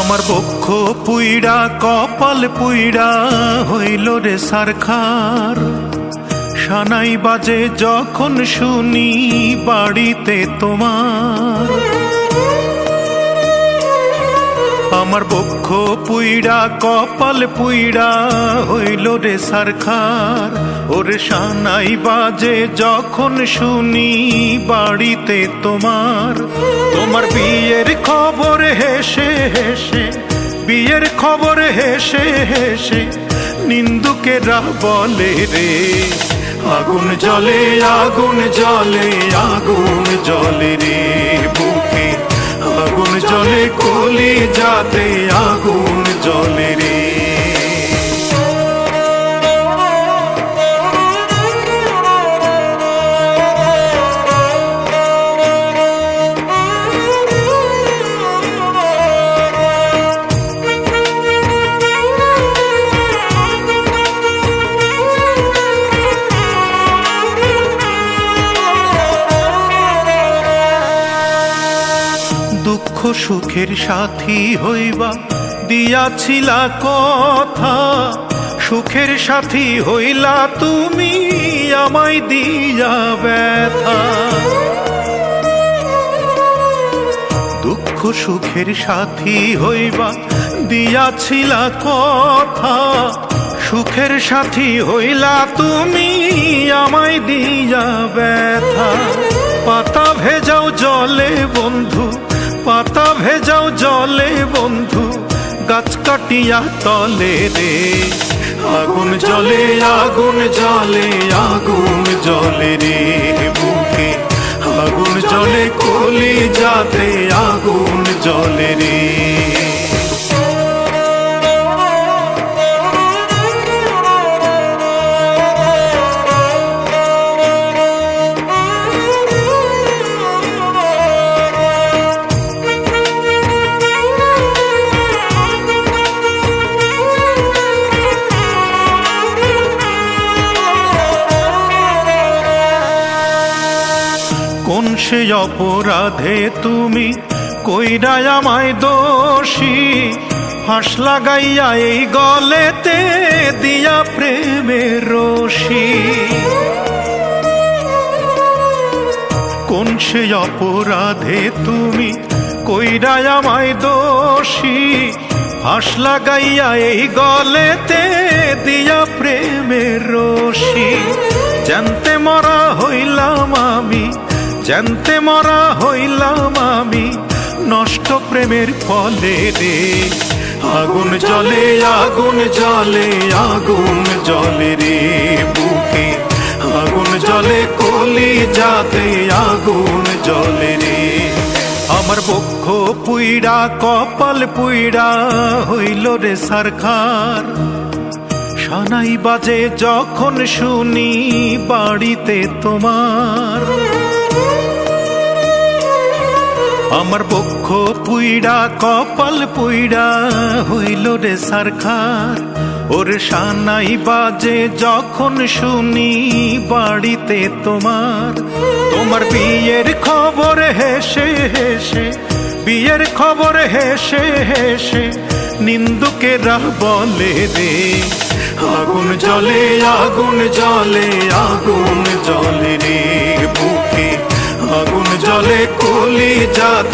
আমার বক্ষ পুইড়া কপাল পুইড়া হইল রে সারখার। সানাই বাজে যখন শুনি বাড়িতে তোমার। আমার বক্ষ পুইড়া, কপাল পুইড়া হইল রে সারখার। ওরে সানাই বাজে যখন শুনি বাড়িতে তোমার। তোমার বিয়ের খবর হেসে হেসে, বিয়ের খবর হেসে হেসে, নিন্দুকেরা বলে রে, আগুন জলে আগুন জলে আগুন জলে রে, বুকে আগুন জলে কলি যাতে আগুন সুখের সাথী হইবা, দিয়াছিলা কথা। সুখের সাথী হইলা তুমি আমায় দিয়া ব্যথা। দুঃখ সুখের সাথী হইবা, দিয়াছিলা কথা। সুখের সাথী হইলা তুমি আমায় দিয়া ব্যথা। পাতা ভেজাও জলে বন্ধু পাতা ভেজাও জলে, বন্ধু, গাছ কাটিয়া তলে রে। আগুন জলে আগুন জলে আগুন জলে রে বুকে। আগুন জলে কলি যাতে আগুন জলে রে সে অপরাধে তুমি কইরাই আমায় দোষী। ফাঁস লাগাইয়া এই গলেতে দিয়া প্রেমের রশি। কোন সে অপরাধে তুমি কইরাই আমায় দোষী। ফাঁস লাগাইয়া এই গলেতে দিয়া প্রেমের রশি। জানতে মরা হইলাম আমি জানতে মরা হইলাম আমি নষ্ট প্রেমের ফলে রে। আগুন জলে আগুন জলে আগুন জলে রে বুকে। আগুন জলে কলি যাতে আগুন জলে রে। আমার বক্ষ পুইড়া, কপাল পুইড়া হইল রে সারখার। সানাই বাজে যখন শুনি বাড়িতে তোমার। আমার বক্ষ পুইড়া, কপাল পুইড়া হইল রে সারখার। ওর সানাই বাজে যখন শুনি বাড়িতে তোমার। তোমার বিয়ের খবর হেসে হেসে, বিয়ের খবর হেসে হেসে নিন্দুকেরা বলে রে। আগুন জলে আগুন জলে আগুন জলে রে আগুন জলে কলি যাতে আগুন জলে রে